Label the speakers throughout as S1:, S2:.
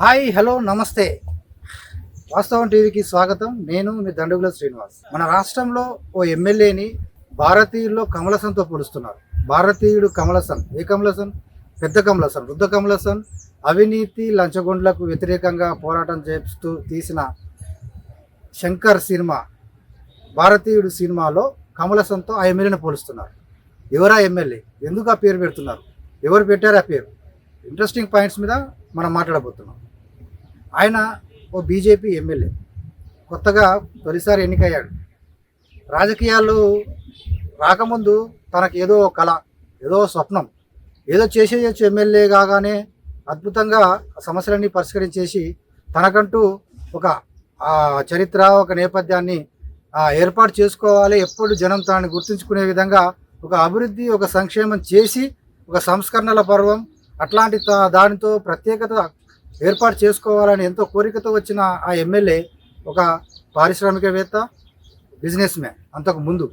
S1: Hi hello నమస్తే. వాస్తవం టీవీకి స్వాగతం. నేను మీ దండుగుల శ్రీనివాస్. మన రాష్ట్రంలో ఓ ఎమ్మెల్యేని భారతీయుల్లో కమలసన్తో పోలుస్తున్నారు. భారతీయుడు కమలసన్ ఏ కమలసన్ పెద్ద కమలసన్ వృద్ధ కమలసన్ అవినీతి లంచగొండ్లకు వ్యతిరేకంగా పోరాటం చేస్తూ తీసిన శంకర్ సినిమా భారతీయుడు సినిమాలో కమలసన్తో ఆ ఎమ్మెల్యేని పోలుస్తున్నారు. ఎవరా ఎమ్మెల్యే? ఎందుకు ఆ పేరు పెడుతున్నారు? ఎవరు పెట్టారు ఆ పేరు? ఇంట్రెస్టింగ్ పాయింట్స్ మీద మనం మాట్లాడబోతున్నాం. ఆయన ఓ బీజేపీ ఎమ్మెల్యే. కొత్తగా తొలిసారి ఎన్నికయ్యాడు. రాజకీయాలు రాకముందు తనకు ఏదో కళ ఏదో స్వప్నం ఏదో చేసేయచ్చు ఎమ్మెల్యే కాగానే అద్భుతంగా సమస్యలన్నీ పరిష్కరించేసి తనకంటూ ఒక చరిత్ర ఒక నేపథ్యాన్ని ఏర్పాటు చేసుకోవాలి. ఎప్పుడు జనం తనని గుర్తుంచుకునే విధంగా ఒక అభివృద్ధి ఒక సంక్షేమం చేసి ఒక సంస్కరణల పర్వం అట్లాంటి తా- దానితో ప్రత్యేకత ఏర్పాటు చేసుకోవాలని ఎంతో కోరికతో వచ్చిన ఆ ఎమ్మెల్యే ఒక పారిశ్రామికవేత్త బిజినెస్ మ్యాన్ అంతకు ముందు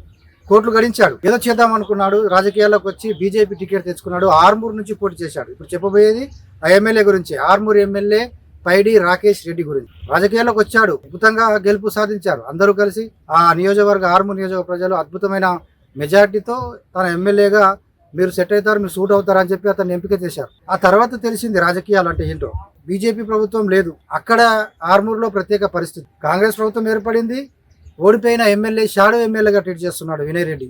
S1: కోట్లు గడించాడు. ఏదో చేద్దాం అనుకున్నాడు రాజకీయాల్లోకి వచ్చి బీజేపీ టికెట్ తెచ్చుకున్నాడు ఆర్మూర్ నుంచి పోటీ చేశాడు. ఇప్పుడు చెప్పబోయేది ఆ ఎమ్మెల్యే గురించి. ఆర్మూర్ ఎమ్మెల్యే పైడి రాకేష్ రెడ్డి గురించి. రాజకీయాల్లోకి వచ్చాడు. అద్భుతంగా గెలుపు సాధించారు. అందరూ కలిసి ఆ నియోజకవర్గ ఆర్మూర్ నియోజకవర్గ ప్రజలు అద్భుతమైన మెజార్టీతో తన ఎమ్మెల్యేగా మీరు సెట్ అవుతారు మీరు సూట్ అవుతారు అని చెప్పి అతన్ని ఎంపిక చేశారు. ఆ తర్వాత తెలిసింది రాజకీయాలు అంటే ఏంటో. బీజేపీ ప్రభుత్వం లేదు. అక్కడ ఆర్మూర్లో ప్రత్యేక పరిస్థితి. కాంగ్రెస్ ప్రభుత్వం ఏర్పడింది. ఓడిపోయిన ఎమ్మెల్యే షాడో ఎమ్మెల్యేగా ట్రీట్ చేస్తున్నాడు వినయ్ రెడ్డి.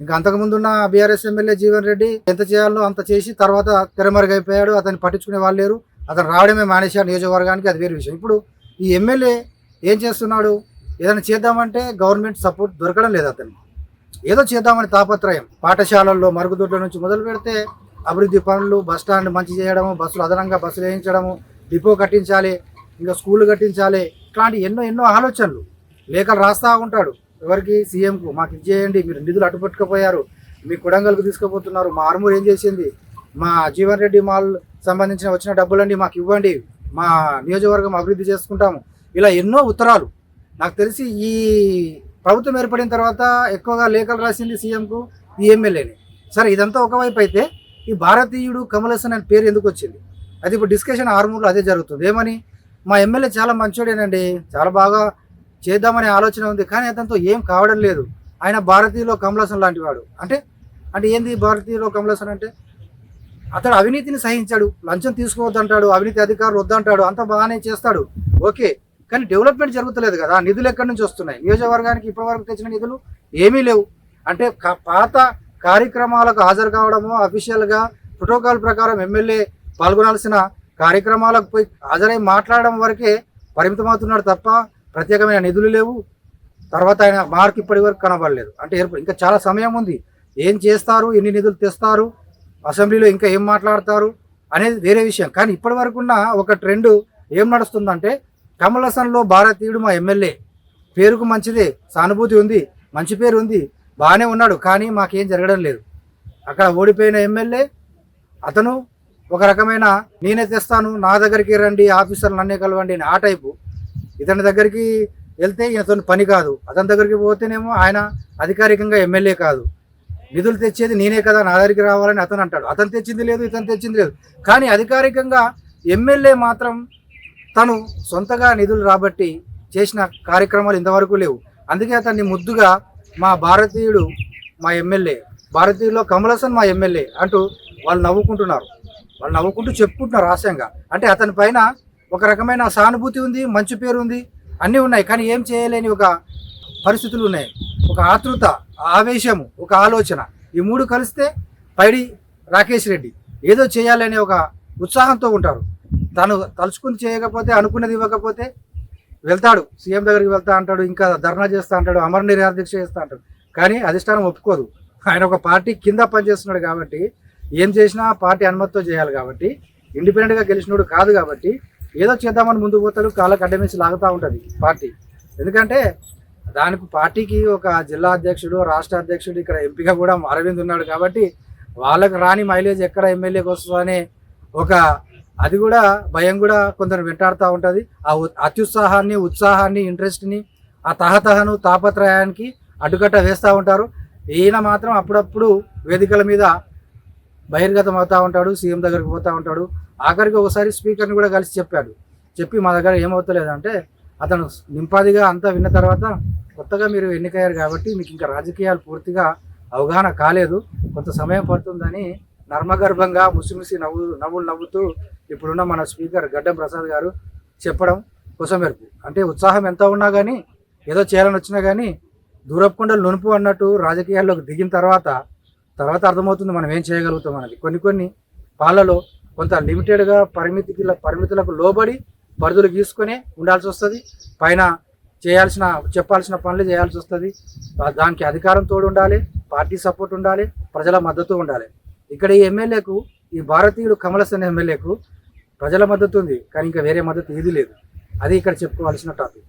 S1: ఇంకా అంతకుముందున్న బీఆర్ఎస్ ఎమ్మెల్యే జీవన్ రెడ్డి ఎంత చేయాలో అంత చేసి తర్వాత తెరమరుగైపోయాడు. అతన్ని పట్టించుకునే వాళ్ళు లేరు. అతను రావడమే మానేశాడు నియోజకవర్గానికి. అది వేరే విషయం. ఇప్పుడు ఈ ఎమ్మెల్యే ఏం చేస్తున్నాడు? ఏదైనా చేద్దామంటే గవర్నమెంట్ సపోర్ట్ దొరకడం లేదు అతను ఏదో చేద్దామని తాపత్రయం. పాఠశాలల్లో మరుగుదొడ్ల నుంచి మొదలు పెడితే అభివృద్ధి పనులు బస్ స్టాండ్ మంచి చేయడము బస్సులు అదనంగా బస్సులు వేయించడము డిపో కట్టించాలి ఇంకా స్కూల్ కట్టించాలి ఇట్లాంటి ఎన్నో ఎన్నో ఆలోచనలు. లేఖలు రాస్తా ఉంటాడు. ఎవరికి? సీఎంకు. మాకు ఇచ్చేయండి. మీరు నిధులు అడ్డుపట్టుకుపోయారు మీ కుడంగల్కు తీసుకుపోతున్నారు. మా ఆర్మూర్ ఏం చేసింది? మా జీవన్ రెడ్డి మాల్ సంబంధించిన వచ్చిన డబ్బులన్నీ మాకు ఇవ్వండి. మా నియోజకవర్గం అభివృద్ధి చేసుకుంటాము. ఇలా ఎన్నో ఉత్తరాలు. నాకు తెలిసి ఈ ప్రభుత్వం ఏర్పడిన తర్వాత ఎక్కువగా లేఖలు రాసింది సీఎంకు ఈ ఎమ్మెల్యేని. సరే ఇదంతా ఒకవైపు అయితే ఈ భారతీయుడు కమలసన్ అనే పేరు ఎందుకు వచ్చింది? అది ఇప్పుడు డిస్కషన్ ఆర్మూర్లో అదే జరుగుతుంది. ఏమని? మా ఎమ్మెల్యే చాలా మంచోడేనండి. చాలా బాగా చేద్దామనే ఆలోచన ఉంది. కానీ అతనితో ఏం కావడం లేదు. ఆయన భారతీయులో కమలసన్ లాంటి వాడు. అంటే అంటే ఏంది భారతీయులో కమలసన్ అంటే? అతడు అవినీతిని సహించాడు. లంచం తీసుకోవద్దంటాడు. అవినీతి అధికారులు వద్దంటాడు. అంత బాగానే చేస్తాడు. ఓకే. కానీ డెవలప్మెంట్ జరుగుతలేదు కదా. నిధులు ఎక్కడి నుంచి వస్తున్నాయి? నియోజకవర్గానికి ఇప్పటివరకు తెచ్చిన నిధులు ఏమీ లేవు. అంటే పాత కార్యక్రమాలకు హాజరు కావడము అఫీషియల్గా ప్రోటోకాల్ ప్రకారం ఎమ్మెల్యే పాల్గొనాల్సిన కార్యక్రమాలకు పోయి హాజరై మాట్లాడడం వరకే పరిమితమవుతున్నాడు తప్ప ప్రత్యేకమైన నిధులు లేవు. తర్వాత ఆయన మార్క్ ఇప్పటి వరకు కనబడలేదు. అంటే ఇంకా చాలా సమయం ఉంది. ఏం చేస్తారు ఎన్ని నిధులు తెస్తారు అసెంబ్లీలో ఇంకా ఏం మాట్లాడతారు అనేది వేరే విషయం. కానీ ఇప్పటి వరకున్న ఒక ట్రెండ్ ఏం నడుస్తుందంటే కమల్ హసన్లో భారతీయుడు మా ఎమ్మెల్యే. పేరుకు మంచిదే సానుభూతి ఉంది మంచి పేరు ఉంది బాగానే ఉన్నాడు కానీ మాకేం జరగడం లేదు. అక్కడ ఓడిపోయిన ఎమ్మెల్యే అతను ఒక రకమైన నేనే తెస్తాను నా దగ్గరికి రండి ఆఫీసర్లు నన్నే కలవండి అని ఆ టైపు. ఇతని దగ్గరికి వెళ్తే ఇతను పని కాదు. అతని దగ్గరికి పోతేనేమో ఆయన అధికారికంగా ఎమ్మెల్యే కాదు. నిధులు తెచ్చేది నేనే కదా నా దగ్గరికి రావాలని అతను అంటాడు. అతను తెచ్చింది లేదు ఇతను తెచ్చింది లేదు. కానీ అధికారికంగా ఎమ్మెల్యే మాత్రం తను సొంతగా నిధులు రాబట్టి చేసిన కార్యక్రమాలు ఇంతవరకు లేవు. అందుకే అతన్ని ముద్దుగా మా భారతీయుడు మా ఎమ్మెల్యే. భారతీయుల్లో కమలాసన్ మా ఎమ్మెల్యే అంటూ వాళ్ళు నవ్వుకుంటున్నారు. వాళ్ళు నవ్వుకుంటూ చెప్పుకుంటున్నారు హాస్యంగా అంటే అతని పైన ఒక రకమైన సానుభూతి ఉంది మంచి పేరు ఉంది అన్నీ ఉన్నాయి. కానీ ఏం చేయలేని ఒక పరిస్థితులు ఉన్నాయి. ఒక ఆతృత ఆవేశము ఒక ఆలోచన. ఈ మూడు కలిస్తే పైడి రాకేష్ రెడ్డి ఏదో చేయాలనే ఒక ఉత్సాహంతో ఉంటారు. తను తలుచుకుని చేయకపోతే అనుకున్నది ఇవ్వకపోతే వెళ్తాడు. సీఎం దగ్గరికి వెళ్తా అంటాడు ఇంకా ధర్నా చేస్తా అంటాడు అమర నిరాదీక్ష చేస్తా అంటాడు. కానీ అధిష్టానం ఒప్పుకోదు. ఆయన ఒక పార్టీ కింద పనిచేస్తున్నాడు కాబట్టి ఏం చేసినా పార్టీ అనుమతితో చేయాలి కాబట్టి ఇండిపెండెంట్గా గెలిచినోడు కాదు కాబట్టి ఏదో చేద్దామని ముందుకు పోతాడు కాళ్ళకు అడ్డమేసి లాగుతూ ఉంటుంది పార్టీ. ఎందుకంటే దానికి పార్టీకి ఒక జిల్లా అధ్యక్షుడు రాష్ట్ర అధ్యక్షుడు ఇక్కడ ఎంపీగా కూడా అరవింద్ ఉన్నాడు కాబట్టి వాళ్ళకు రాని మైలేజ్ ఎక్కడ ఎమ్మెల్యేకి వస్తుందనే ఒక అది కూడా భయం కూడా కొందరు వెంటాడుతూ ఉంటుంది. ఆ అత్యుత్సాహాన్ని ఉత్సాహాన్ని ఇంట్రెస్ట్ని ఆ తహతహను తాపత్రయానికి అడ్డుకట్ట వేస్తూ ఉంటారు. ఈయన మాత్రం అప్పుడప్పుడు వేదికల మీద బహిర్గతం అవుతూ ఉంటాడు సీఎం దగ్గరికి పోతా ఉంటాడు. ఆఖరికి ఒకసారి స్పీకర్ని కూడా కలిసి చెప్పాడు. చెప్పి మా దగ్గర ఏమవుతలేదంటే అతను నింపాదిగా అంతా విన్న తర్వాత కొత్తగా మీరు ఎన్నికయ్యారు కాబట్టి మీకు ఇంకా రాజకీయాలు పూర్తిగా అవగాహన కాలేదు. కొంత సమయం పడుతుందని నర్మగర్భంగా ముసిముసి నవ్వు నవ్వులు నవ్వుతూ ఇప్పుడున్న మన స్పీకర్ గడ్డం ప్రసాద్ గారు చెప్పడం కొసమెరుపు అంటే ఉత్సాహం ఎంత ఉన్నా కానీ ఏదో చేయాలని వచ్చినా కానీ దూరపుకుండా నునుపు అన్నట్టు రాజకీయాల్లోకి దిగిన తర్వాత తర్వాత అర్థమవుతుంది మనం ఏం చేయగలుగుతాం అనేది కొన్ని కొన్ని పాలలో కొంత లిమిటెడ్గా పరిమితికి పరిమితులకు లోబడి పరిధులు గీసుకొని ఉండాల్సి వస్తుంది పైన చేయాల్సిన చెప్పాల్సిన పనులు చేయాల్సి వస్తుంది దానికి అధికారం తోడు ఉండాలి పార్టీ సపోర్ట్ ఉండాలి ప్రజల మద్దతు ఉండాలి. ఇక్కడ ఈ ఎమ్మెల్యేకు ఈ భారతీయుడు కమలసన్ ఎమ్మెల్యేకు ప్రజల మద్దతు ఉంది కానీ ఇంకా వేరే మద్దతు ఏది లేదు. అది ఇక్కడ చెప్పుకోవాల్సిన టాపిక్.